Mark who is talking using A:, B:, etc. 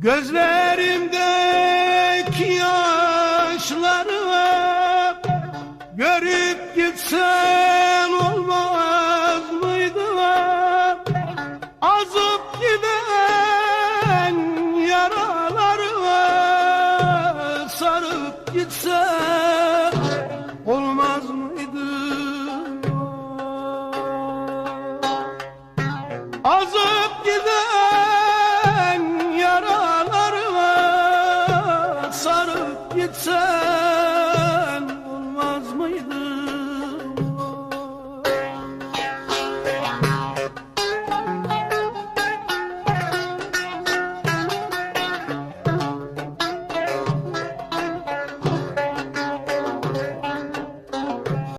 A: Gözlerimdeki yaşları görüp gitsen olmaz mıydı? Azıp giden yaraları sarıp gitsen olmaz mıydı? Azıp giden It's obietnicę.